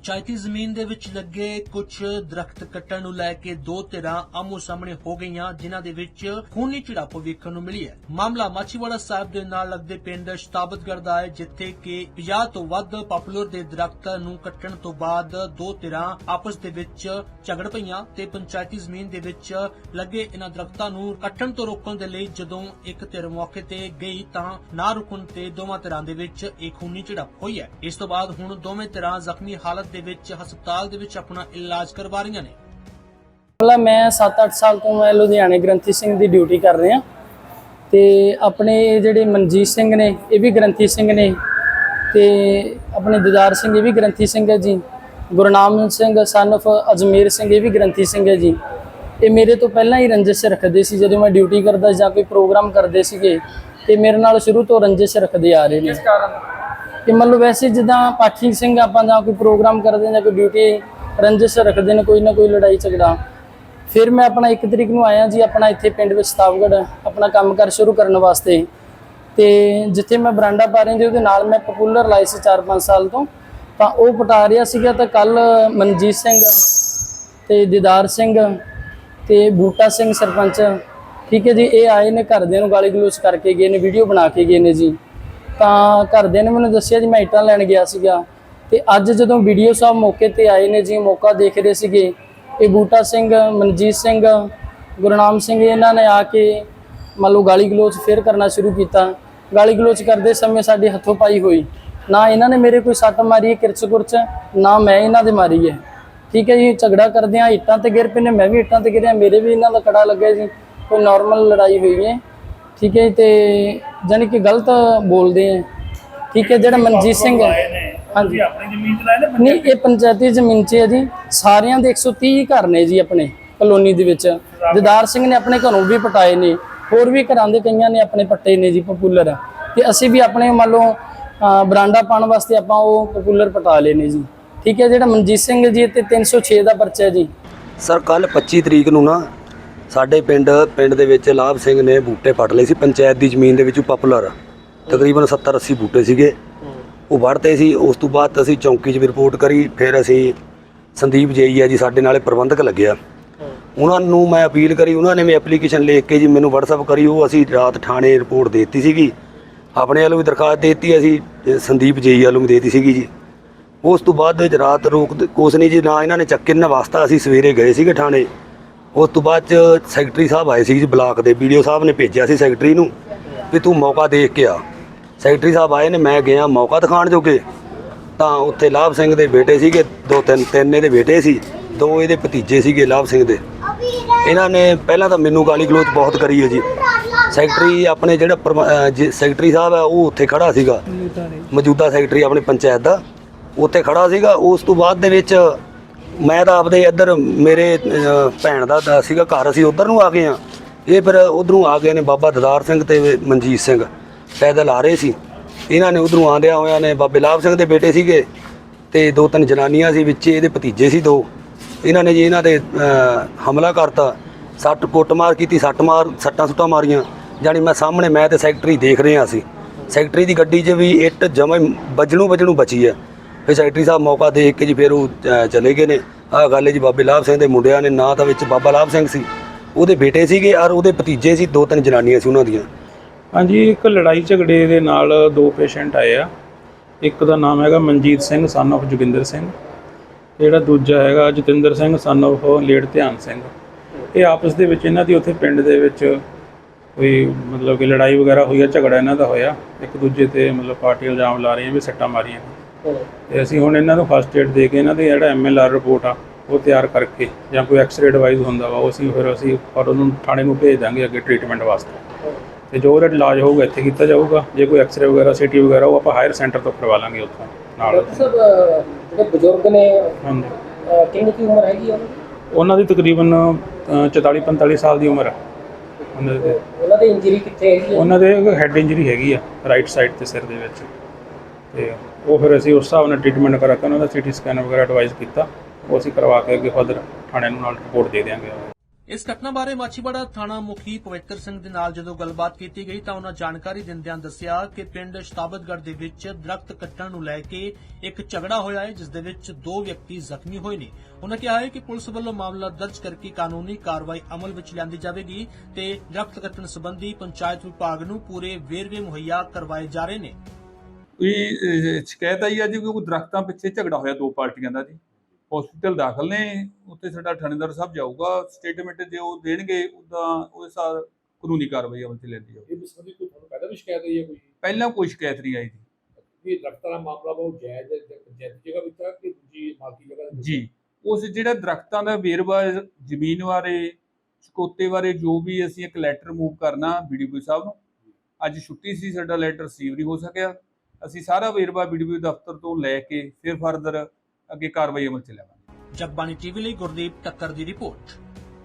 ਪੰਚਾਇਤੀ ਜ਼ਮੀਨ ਦੇ ਵਿੱਚ ਲੱਗੇ ਕੁਝ ਦਰਖਤ ਕੱਟਣ ਨੂੰ ਲੈ ਕੇ ਦੋ ਧਿਰਾਂ ਆਮੋ ਸਾਹਮਣੇ ਹੋ ਗਈਆਂ, ਜਿਨ੍ਹਾਂ ਦੇ ਵਿੱਚ ਖੂਨੀ ਝੜਪ ਵੇਖਣ ਨੂੰ ਮਿਲੀ ਹੈ। ਮਾਮਲਾ ਮਾਛੀਵਾੜਾ ਸਾਹਿਬ ਦੇ ਨਾਲ ਲੱਗਦੇ ਪਿੰਡ ਸ਼ਤਾਬਤਗੜ੍ਹ ਦਾ ਹੈ, ਜਿੱਥੇ ਕਿ 50 ਤੋਂ ਵੱਧ ਪਪੂਲਰ ਦੇ ਦਰਖਤ ਨੂੰ ਕੱਟਣ ਤੋਂ ਬਾਅਦ ਦੋ ਧਿਰਾਂ ਆਪਸ ਦੇ ਵਿੱਚ ਝਗੜ ਪਈਆਂ ਤੇ ਪੰਚਾਇਤੀ ਜ਼ਮੀਨ ਦੇ ਵਿੱਚ ਲੱਗੇ ਇਹਨਾਂ ਦਰਖਤਾਂ ਨੂੰ ਕੱਟਣ ਤੋਂ ਰੋਕਣ ਦੇ ਲਈ ਜਦੋਂ ਇੱਕ ਧਿਰ ਮੌਕੇ ਤੇ ਗਈ ਤਾਂ ਨਾ ਰੁਕਣ ਤੇ ਦੋਵਾਂ ਧਿਰਾਂ ਦੇ ਵਿੱਚ ਇੱਕ ਖੂਨੀ ਝੜਪ ਹੋਈ ਹੈ। ਇਸ ਤੋਂ ਬਾਅਦ ਹੁਣ ਦੋਵੇਂ ਧਿਰਾਂ ਜ਼ਖਮੀ ਹਾਲਤ ਦੇ ਵਿੱਚ ਹਸਪਤਾਲ ਦੇ ਵਿੱਚ ਆਪਣਾ ਇਲਾਜ ਕਰਵਾ ਰਹੀਆਂ ਨੇ। ਮਤਲਬ ਮੈਂ 7-8 ਸਾਲ ਤੋਂ ਮੈਂ ਲੁਧਿਆਣੇ ਗ੍ਰੰਥੀ ਸਿੰਘ ਦੀ ਡਿਊਟੀ ਕਰ ਰਿਹਾ। ਤੇ ਆਪਣੇ ਜਿਹੜੇ ਮਨਜੀਤ ਸਿੰਘ ਨੇ ਇਹ ਵੀ ਗ੍ਰੰਥੀ ਸਿੰਘ ਨੇ। ਤੇ ਆਪਣੇ ਦਿਦਾਰ ਸਿੰਘ ਇਹ ਵੀ ਗ੍ਰੰਥੀ ਸਿੰਘ ਹੈ ਜੀ। ਗੁਰਨਾਮ ਸਿੰਘ son of ਅਜਮੇਰ ਸਿੰਘ ਇਹ ਵੀ ਗ੍ਰੰਥੀ ਸਿੰਘ ਹੈ ਜੀ। ਇਹ ਮੇਰੇ ਤੋਂ ਪਹਿਲਾਂ ਹੀ ਰੰਜਿਸ਼ ਰੱਖਦੇ ਸੀ ਜਦੋਂ ਮੈਂ ਡਿਊਟੀ ਕਰਦਾ ਜਾਂ ਕੋਈ ਪ੍ਰੋਗਰਾਮ ਕਰਦੇ ਸੀਗੇ। ਤੇ ਮੇਰੇ ਨਾਲ ਸ਼ੁਰੂ ਤੋਂ ਰੰਜਿਸ਼ ਰੱਖਦੇ ਆ ਰਹੇ ਨੇ। ਕਿ ਮਤਲਬ ਵੈਸੇ ਜਿੱਦਾਂ ਪਾਠੀ ਸਿੰਘ ਆਪਾਂ ਜਾਂ ਕੋਈ ਪ੍ਰੋਗਰਾਮ ਕਰਦੇ ਜਾਂ ਕੋਈ ਡਿਊਟੀ ਰੰਜਿਸ਼ ਰੱਖਦੇ ਨੇ, ਕੋਈ ਨਾ ਕੋਈ ਲੜਾਈ ਝਗੜਾ। ਫਿਰ ਮੈਂ ਆਪਣਾ 1 ਤਰੀਕ ਨੂੰ ਆਇਆ ਜੀ, ਆਪਣਾ ਇੱਥੇ ਪਿੰਡ ਵਿੱਚ ਸਤਾਵਗੜ ਆਪਣਾ ਕੰਮਕਾਰ ਸ਼ੁਰੂ ਕਰਨ ਵਾਸਤੇ। ਤੇ ਜਿੱਥੇ ਮੈਂ ਬਰਾਂਡਾ ਪਾ ਰਹੀ ਜੀ, ਉਹਦੇ ਨਾਲ ਮੈਂ ਪਪੂਲਰ ਲਾਈ ਸੀ 4-5 ਸਾਲ ਤੋਂ। ਤਾਂ ਉਹ ਪਟਾ ਰਿਹਾ ਸੀਗਾ ਤਾਂ ਕੱਲ ਮਨਜੀਤ ਸਿੰਘ ਤੇ ਦੀਦਾਰ ਸਿੰਘ ਤੇ ਬੂਟਾ ਸਿੰਘ ਸਰਪੰਚ, ਠੀਕ ਹੈ ਜੀ, ਇਹ ਆਏ ਨੇ ਘਰਦਿਆਂ ਨੂੰ ਗਾਲੀ ਗਲੋਚ ਕਰਕੇ ਗਏ ਨੇ ਵੀਡੀਓ ਬਣਾ ਕੇ ਗਏ ਨੇ ਜੀ। ਤਾਂ ਘਰਦਿਆਂ ਨੇ ਮੈਨੂੰ ਦੱਸਿਆ ਜੀ ਮੈਂ ਇੱਟਾਂ ਲੈਣ ਗਿਆ ਸੀਗਾ। ਤੇ ਅੱਜ ਜਦੋਂ ਵੀਡੀਓ ਸਾਹਿਬ ਮੌਕੇ ਤੇ ਆਏ ਨੇ ਜੀ ਮੌਕਾ ਦੇਖ ਰਹੇ ਸੀਗੇ ਇਹ ਬੂਟਾ ਸਿੰਘ ਮਨਜੀਤ ਸਿੰਘ ਗੁਰਨਾਮ ਸਿੰਘ ਇਹਨਾਂ ਨੇ ਆ ਕੇ ਮੰਨ ਲਓ ਗਾਲੀ ਗਲੋਚ ਫੇਰ ਕਰਨਾ ਸ਼ੁਰੂ ਕੀਤਾ। ਗਾਲੀ ਗਲੋਚ ਕਰਦੇ ਸਮੇਂ ਸਾਡੀ ਹੱਥੋਂ ਪਾਈ ਹੋਈ। ਨਾ ਇਹਨਾਂ ਨੇ ਮੇਰੇ ਕੋਈ ਸੱਟ ਮਾਰੀ ਹੈ ਕਿਰਚ ਕੁਰਚ ਨਾ ਮੈਂ ਇਹਨਾਂ ਦੇ ਮਾਰੀ ਹੈ। ਠੀਕ ਹੈ ਜੀ ਝਗੜਾ ਕਰਦੇ ਆ ਇੱਟਾਂ ਤੇ ਗਿਰ ਪਏ ਨੇ ਮੈਂ ਵੀ ਇੱਟਾਂ ਤੇ ਗਿਰਿਆ ਮੇਰੇ ਵੀ ਇਹਨਾਂ ਦਾ ਕੜਾ ਲੱਗਿਆ ਜੀ। ਕੋਈ ਨਾਰਮਲ ਲੜਾਈ ਹੋਈ ਹੈ। ਠੀਕ ਹੈ ਜੀ, ਤੇ ਜਾਨੀ ਕਿ ਗਲਤ ਬੋਲਦੇ ਆ। ਠੀਕ ਹੈ ਜਿਹੜਾ ਮਨਜੀਤ ਸਿੰਘ ਹੈ। ਹਾਂਜੀ। ਆਪਣੀ ਜ਼ਮੀਨ ਚ ਲਾਏ ਨੇ ਨਹੀਂ ਇਹ ਪੰਚਾਇਤੀ ਜ਼ਮੀਨ 'ਚ ਹੈ ਜੀ। ਸਾਰਿਆਂ ਦੇ 130 ਘਰ ਨੇ ਜੀ ਆਪਣੇ ਕਲੋਨੀ ਦੇ ਵਿੱਚ। ਦਿਦਾਰ ਸਿੰਘ ਨੇ ਆਪਣੇ ਘਰੋਂ ਵੀ ਪਟਾਏ ਨੇ ਹੋਰ ਵੀ ਘਰਾਂ ਦੇ ਕਈਆਂ ਨੇ ਆਪਣੇ ਪੱਟੇ ਨੇ ਜੀ ਪਪੂਲਰ ਤੇ ਅਸੀਂ ਵੀ ਆਪਣੇ ਮੰਨ ਲਓ ਬਰਾਂਡਾ ਪਾਉਣ ਵਾਸਤੇ ਆਪਾਂ ਉਹ ਪਪੂਲਰ ਪਟਾ ਲਏ ਨੇ ਜੀ। ਠੀਕ ਹੈ ਜਿਹੜਾ ਮਨਜੀਤ ਸਿੰਘ ਜੀ ਤੇ 306 ਦਾ ਪਰਚਾ ਜੀ। ਸਰ ਕੱਲ 25 ਤਰੀਕ ਨੂੰ ਨਾ ਸਾਡੇ ਪਿੰਡ ਪਿੰਡ ਦੇ ਵਿੱਚ ਲਾਭ ਸਿੰਘ ਨੇ ਬੂਟੇ ਪੱਟ ਲਏ ਸੀ। ਪੰਚਾਇਤ ਦੀ ਜ਼ਮੀਨ ਦੇ ਵਿੱਚੋਂ ਪਪੂਲਰ ਤਕਰੀਬਨ 70 80 ਬੂਟੇ ਸੀਗੇ। ਉਹ ਵੜਤੇ ਸੀ। ਉਸ ਤੋਂ ਬਾਅਦ ਅਸੀਂ ਚੌਂਕੀ 'ਚ ਵੀ ਰਿਪੋਰਟ ਕਰੀ। ਫਿਰ ਅਸੀਂ ਸੰਦੀਪ ਜੇਈ ਆ ਜੀ ਸਾਡੇ ਨਾਲੇ ਪ੍ਰਬੰਧਕ ਲੱਗਿਆ। ਉਹਨਾਂ ਨੂੰ ਮੈਂ ਅਪੀਲ ਕਰੀ। ਉਹਨਾਂ ਨੇ ਵੀ ਐਪਲੀਕੇਸ਼ਨ ਲਿਖ ਕੇ ਜੀ ਮੈਨੂੰ WhatsApp ਕਰੀ। ਉਹ ਅਸੀਂ ਰਾਤ ਥਾਣੇ ਰਿਪੋਰਟ ਦਿੱਤੀ ਸੀਗੀ। ਆਪਣੇ ਵੱਲੋਂ ਵੀ ਦਰਖਾਸਤ ਦਿੱਤੀ। ਅਸੀਂ ਸੰਦੀਪ ਜੇਈ ਵੱਲੋਂ ਵੀ ਦੇਤੀ ਸੀਗੀ ਜੀ। ਉਸ ਤੋਂ ਬਾਅਦ ਰਾਤ ਰੋਕ ਕੁਛ ਨਹੀਂ ਜੀ, ਨਾ ਇਹਨਾਂ ਨੇ ਚੱਕੇ, ਨਾ ਵਾਸਤਾ। ਅਸੀਂ ਸਵੇਰੇ ਗਏ ਸੀਗੇ ਥਾਣੇ। ਉਸ ਤੋਂ ਬਾਅਦ ਚ ਸੈਕਟਰੀ ਸਾਹਿਬ ਆਏ ਸੀ ਜੀ, ਬਲਾਕ ਦੇ ਵੀਡੀਓ ਸਾਹਿਬ ਨੇ ਭੇਜਿਆ ਸੀ ਸੈਕਟਰੀ ਨੂੰ ਵੀ ਤੂੰ ਮੌਕਾ ਦੇਖ ਕੇ ਆ। ਸੈਕਟਰੀ ਸਾਹਿਬ ਆਏ ਨੇ, ਮੈਂ ਗਿਆ, ਮੌਕਾ ਦਿਖਾਣ ਜੋਗੇ। ਤਾਂ ਉੱਥੇ ਲਾਭ ਸਿੰਘ ਦੇ ਬੇਟੇ ਸੀਗੇ, ਦੋ ਤਿੰਨ ਤਿੰਨ ਇਹਦੇ ਬੇਟੇ ਸੀ, ਦੋ ਇਹਦੇ ਭਤੀਜੇ ਸੀਗੇ ਲਾਭ ਸਿੰਘ ਦੇ। ਇਹਨਾਂ ਨੇ ਪਹਿਲਾਂ ਤਾਂ ਮੈਨੂੰ ਗਾਲੀ ਗਲੋਚ ਬਹੁਤ ਕਰੀ ਹੈ ਜੀ। ਸੈਕਟਰੀ ਆਪਣੇ ਜਿਹੜਾ ਪ੍ਰਮ- ਜੇ ਸੈਕਟਰੀ ਸਾਹਿਬ ਹੈ ਉਹ ਉੱਥੇ ਖੜਾ ਸੀਗਾ। ਮੌਜੂਦਾ ਸੈਕਟਰੀ ਆਪਣੇ ਪੰਚਾਇਤ ਦਾ, ਉੱਥੇ ਖੜਾ ਸੀਗਾ। ਉਸ ਤੋਂ ਬਾਅਦ ਦੇ ਵਿੱਚ ਮੈਂ ਤਾਂ ਆਪਦੇ ਇੱਧਰ ਮੇਰੇ ਅਹ, ਭੈਣ ਦਾ ਦਾ ਸੀਗਾ ਘਰ ਅਸੀਂ ਉਧਰ ਨੂੰ ਆ ਗਏ ਆ ਇਹ ਫਿਰ ਉਧਰੋਂ ਆ ਗਏ ਨੇ ਬਾਬਾ ਦਦਾਰ ਸਿੰਘ ਤੇ ਮਨਜੀਤ ਸਿੰਘ। ਪੈਦਲ ਆ ਰਹੇ ਸੀ। ਇਹਨਾਂ ਨੇ ਉਧਰੋਂ ਆਂਦਿਆਂ ਹੋਇਆਂ ਨੇ ਬਾਬੇ ਲਾਭ ਸਿੰਘ ਦੇ ਬੇਟੇ ਸੀਗੇ ਤੇ ਦੋ ਤਿੰਨ ਜਨਾਨੀਆਂ ਸੀ ਵਿੱਚ ਇਹਦੇ ਭਤੀਜੇ ਸੀ ਦੋ। ਇਹਨਾਂ ਨੇ ਜੀ ਇਹਨਾਂ ਤੇ ਅਹ, ਹਮਲਾ ਕਰਤਾ। ਸੱਟ ਕੁੱਟਮਾਰ ਕੀਤੀ ਸੱਟ ਮਾਰ ਸੱਟਾਂ ਸੁੱਟਾਂ ਮਾਰੀਆਂ। ਜਾਣੀ ਮੈਂ ਸਾਹਮਣੇ ਮੈਂ ਤੇ ਸੈਕਟਰੀ ਦੇਖ ਰਹੇ ਹਾਂ ਅਸੀਂ ਸੈਕਟਰੀ ਦੀ ਗੱਡੀ 'ਚ ਵੀ ਇੱਟ ਜਮਾ ਵੱਜਣੂ ਵੱਜਣੂ ਬਚੀ ਹੈ ਫਿਰ ਸੈਕਟਰੀ ਸਾਹਿਬ ਮੌਕਾ ਦੇਖ ਕੇ ਜੀ ਫਿਰ ਉਹ ਅਹ, ਚਲੇ ਗਏ ਨੇ। ਆਹ ਗੱਲ ਹੈ ਜੀ ਬਾਬੇ ਲਾਭ ਸਿੰਘ ਦੇ ਮੁੰਡਿਆਂ ਨੇ ਨਾਂ ਤਾਂ ਵਿੱਚ ਬਾਬਾ ਲਾਭ ਸਿੰਘ ਸੀ। ਉਹਦੇ ਬੇਟੇ ਸੀਗੇ ਔਰ ਉਹਦੇ ਭਤੀਜੇ ਸੀ ਦੋ ਤਿੰਨ ਜਨਾਨੀਆਂ ਸੀ ਉਹਨਾਂ ਦੀਆਂ। ਹਾਂਜੀ ਇੱਕ ਲੜਾਈ ਝਗੜੇ ਦੇ ਨਾਲ ਦੋ ਪੇਸ਼ੈਂਟ ਆਏ ਆ। ਇੱਕ ਦਾ ਨਾਮ ਹੈਗਾ ਮਨਜੀਤ ਸਿੰਘ ਸਨ of ਜੋਗਿੰਦਰ ਸਿੰਘ। ਜਿਹੜਾ ਦੂਜਾ ਹੈਗਾ Jatinder Singh son of late Dhian Singh. ਇਹ ਆਪਸ ਦੇ ਵਿੱਚ ਇਹਨਾਂ ਦੀ ਉੱਥੇ ਪਿੰਡ ਦੇ ਵਿੱਚ ਕੋਈ ਮਤਲਬ ਕਿ ਲੜਾਈ ਵਗੈਰਾ ਹੋਈ ਆ ਝਗੜਾ ਇਹਨਾਂ ਦਾ ਹੋਇਆ। ਇੱਕ ਦੂਜੇ ਤੇ ਮਤਲਬ ਪਾਰਟੀ ਇਲਜ਼ਾਮ ਲਾ ਰਹੀਆਂ ਵੀ ਸੱਟਾਂ ਮਾਰੀਆਂ। ਤੇ ਅਸੀਂ ਹੁਣ ਇਹਨਾਂ ਨੂੰ ਫਸਟ ਏਡ ਦੇ ਕੇ ਇਹਨਾਂ ਦੀ ਜਿਹੜਾ ਐਮਐਲਆਰ ਰਿਪੋਰਟ ਆ ਉਹ ਤਿਆਰ ਕਰਕੇ ਜਾਂ ਕੋਈ ਐਕਸ-ਰੇ ਡਿਵਾਈਸ ਹੁੰਦਾ ਵਾ ਉਹ ਅਸੀਂ ਫਿਰ ਅਸੀਂ ਉਹਨੂੰ ਥਾਣੇ ਨੂੰ ਭੇਜ ਦਾਂਗੇ ਅੱਗੇ ਟ੍ਰੀਟਮੈਂਟ ਵਾਸਤੇ। ਤੇ ਜੋ ਉਹਦਾ ਇਲਾਜ ਹੋਊਗਾ ਇੱਥੇ ਕੀਤਾ ਜਾਊਗਾ। ਜੇ ਕੋਈ ਐਕਸ-ਰੇ ਵਗੈਰਾ ਸੀਟੀ ਵਗੈਰਾ ਉਹ ਆਪਾਂ ਹਾਇਰ ਸੈਂਟਰ ਤੋਂ ਕਰਵਾ ਲਾਂਗੇ ਉੱਥੋਂ ਨਾਲ। ਸਭ ਜਿਹੜੇ ਬਜ਼ੁਰਗ ਨੇ ਹਾਂਜੀ। ਕਿੰਨੀ ਕੀ ਉਮਰ ਹੈਗੀ ਉਹਨਾਂ ਉਹਨਾਂ ਦੀ ਤਕਰੀਬਨ 44 45 ਸਾਲ ਦੀ ਉਮਰ ਹੈ ਉਹਨਾਂ ਦੇ ਉਹਨਾਂ ਦੀ ਇੰਜਰੀ ਕਿੱਥੇ ਹੈਗੀ ਉਹਨਾਂ ਦੇ ਹੈਡ ਇੰਜਰੀ ਹੈਗੀ ਆ ਰਾਈਟ ਸਾਈਡ ਤੇ ਸਿਰ ਦੇ ਵਿੱਚ। ਤੇ ਉਹ ਫਿਰ ਅਸੀਂ ਉਸ ਹਿਸਾਬ ਨਾਲ ਟ੍ਰੀਟਮੈਂਟ ਕਰਾ ਕੇ ਉਹਨਾਂ ਦਾ ਸੀਟੀ ਸਕੈਨ ਵਗੈਰਾ ਐਡਵਾਈਸ ਕੀਤਾ। ਉਹ ਅਸੀਂ ਕਰਵਾ ਕੇ ਅੱਗੇ ਫਰਦਰ ਥਾਣੇ ਨੂੰ ਨਾਲ ਰਿਪੋਰਟ ਦੇ ਦਿਆਂਗੇ। ਇਸ ਘਟਨਾ ਬਾਰੇ ਮਾਛੀਵਾੜਾ ਥਾਣਾ ਮੁਖੀ ਪਵਿੱਤਰ ਸਿੰਘ ਦੇ ਨਾਲ ਜਦੋਂ ਗੱਲਬਾਤ ਕੀਤੀ ਗਈ ਤਾਂ ਉਹਨਾਂ ਜਾਣਕਾਰੀ ਦਿੰਦਿਆਂ ਦੱਸਿਆ ਕਿ ਪਿੰਡ ਸ਼ਤਾਬਤਗੜ੍ਹ ਦੇ ਵਿੱਚ ਦਰਖਤ ਕੱਟਣ ਨੂੰ ਲੈ ਕੇ ਇੱਕ ਝਗੜਾ ਹੋਇਆ ਹੈ, ਜਿਸ ਦੇ ਵਿੱਚ ਦੋ ਵਿਅਕਤੀ ਜ਼ਖਮੀ ਹੋਏ ਨੇ। ਉਹਨਾਂ ਕਿਹਾ ਹੈ ਕਿ ਪੁਲਿਸ ਵੱਲੋਂ ਮਾਮਲਾ ਦਰਜ ਕਰਕੇ ਕਾਨੂੰਨੀ ਕਾਰਵਾਈ ਅਮਲ ਵਿੱਚ ਲਿਆਂਦੀ ਜਾਵੇਗੀ ਤੇ ਦਰਖਤ ਕੱਟਣ ਸੰਬੰਧੀ ਪੰਚਾਇਤ ਵਿਭਾਗ ਨੂੰ ਪੂਰੇ ਵੇਰਵੇ ਮੁਹੱਈਆ ਕਰਵਾਏ ਜਾ ਰਹੇ ਨੇ। ਕੋਈ ਸ਼ਿਕਾਇਤ ਆਈ ਆ ਜੀ ਕਿ ਕੋਈ ਦਰਖਤਾਂ ਪਿੱਛੇ ਝਗੜਾ ਹੋਇਆ ਦੋ ਪਾਰਟੀਆਂ ਦਾ ਜੀ? ਹਸਪੀਟਲ ਦਾਖਲ ਨੇ ਉੱਥੇ ਸਾਡਾ ਥਾਣੇਦਾਰ ਸਾਹਿਬ ਜਾਊਗਾ ਸਟੇਟਮੈਂਟ ਜੇ ਉਹ ਦੇਣਗੇ ਉਹਦਾ ਉਹਦੇ ਸਾਰ ਕਾਨੂੰਨੀ ਕਾਰਵਾਈ ਅਮਲ ਚ ਲੈਂਦੀ ਜਾਊਗੀ। ਇਹ ਸੰਬੰਧੀ ਕੋਈ ਤੁਹਾਨੂੰ ਪਹਿਲਾਂ ਵੀ ਸ਼ਿਕਾਇਤ ਆਈ ਹੈ ਕੋਈ? ਪਹਿਲਾਂ ਕੋਈ ਸ਼ਿਕਾਇਤ ਨਹੀਂ ਆਈ ਜੀ। ਇਹ ਦਰਖਤਾਂ ਦਾ ਮਾਮਲਾ ਬਹੁਤ ਜਾਇਜ਼ ਹੈ ਤੇ ਪੰਚਾਇਤ ਜਗ੍ਹਾ ਵਿੱਚ ਆ ਕਿ ਦੂਜੀ ਮਾਲਕੀ ਜਗ੍ਹਾ ਦੇ ਵਿੱਚ? ਜੀ ਉਸ ਜਿਹੜਾ ਦਰਖਤਾਂ ਦਾ ਵੇਰਵਾ ਜ਼ਮੀਨ ਬਾਰੇ ਚਕੋਤੇ ਬਾਰੇ ਜੋ ਵੀ ਅਸੀਂ ਇੱਕ ਲੈਟਰ ਮੂਵ ਕਰਨਾ ਬੀਡੀਪੀ ਸਾਹਿਬ ਨੂੰ ਅੱਜ ਛੁੱਟੀ ਸੀ ਸਾਡਾ ਲੈਟਰ ਰਿਸੀਵ ਨਹੀਂ ਹੋ ਸਕਿਆ। ਅਸੀਂ ਸਾਰਾ ਵੇਰਵਾ ਬੀਡੀਪੀ ਦਫ਼ਤਰ ਤੋਂ ਲੈ ਕੇ ਫਿਰ ਫਰਦਰ ਅੱਗੇ ਕਾਰਵਾਈ ਅਮਲ ਚ ਲਿਆਵਾਂਗੇ। ਜਗਬਾਣੀ ਟੀਵੀ ਲਈ ਗੁਰਦੀਪ ਟੱਕਰ ਦੀ ਰਿਪੋਰਟ।